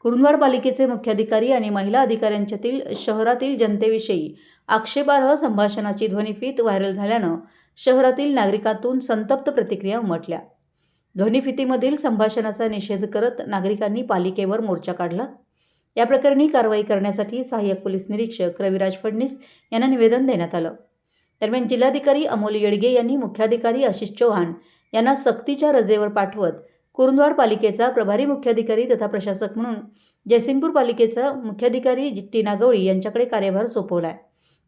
कुरुंदवाड पालिकेचे मुख्याधिकारी आणि महिला अधिकाऱ्यांच्यातील शहरातील जनतेविषयी आक्षेपार्ह संभाषणाची ध्वनिफीत व्हायरल झाल्यानं शहरातील नागरिकांतून संतप्त प्रतिक्रिया उमटल्या. ध्वनिफितीमधील संभाषणाचा निषेध करत नागरिकांनी पालिकेवर मोर्चा काढला. या प्रकरणी कारवाई करण्यासाठी सहाय्यक पोलीस निरीक्षक रविराज फडणीस यांना निवेदन देण्यात आलं. दरम्यान जिल्हाधिकारी अमोल येडगे यांनी मुख्याधिकारी आशिष चौहान यांना सक्तीच्या रजेवर पाठवत कुरुंदवाड पालिकेचा प्रभारी मुख्याधिकारी तथा प्रशासक म्हणून जयसिंगपूर पालिकेचा मुख्याधिकारी टीना गवळी यांच्याकडे कार्यभार सोपवला आहे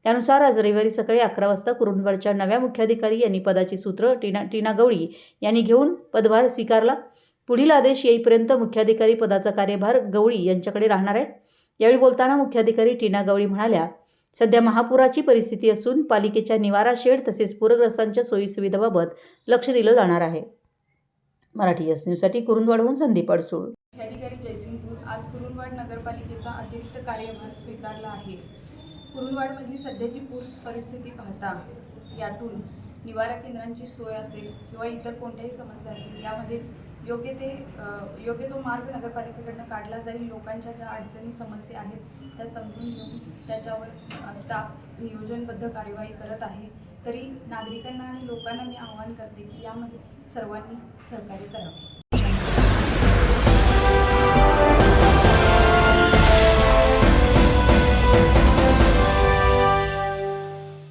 त्यानुसार आज रविवारी सकाळी अकरा वाजता कुरुंदवाडच्या नव्या मुख्याधिकारी यांनी पदाची सूत्र टीना टीना गवळी यांनी घेऊन पदभार स्वीकारला. पुढील आदेश येईपर्यंत मुख्याधिकारी पदाचा कार्यभार गवळी यांच्याकडे राहणार आहे. यावेळी बोलताना मुख्याधिकारी टीना गवळी म्हणाल्या सध्या महापुराची परिस्थिती असून पालिकेच्या निवारा शेड तसेच पूरग्रस्तांच्या सोयीसुविधाबाबत लक्ष दिलं जाणार आहे. मराठी एस न्यूजसाठी कुरुंदवाडहून संदीप अडसूळ. अधिकारी जयसिंगपूर आज कुरुंदवाड नगरपालिकेचा अतिरिक्त कार्यभार स्वीकारला आहे. कुरुंदवाडमधली सध्याची पूर परिस्थिती पाहता यातून निवारा केंद्रांची सोय असेल किंवा इतर कोणत्याही समस्या असतील यामध्ये योग्य ते योग्य तो मार्ग नगरपालिकेकडनं काढला जाईल. लोकांच्या ज्या अडचणी समस्या आहेत त्या समजून घेऊन त्याच्यावर स्टाफ नियोजनबद्ध कार्यवाही करत आहे. तरी नागरिकांना आणि लोकांना मी आवाहन करते की यामध्ये सर्वांनी सहकार्य करावे.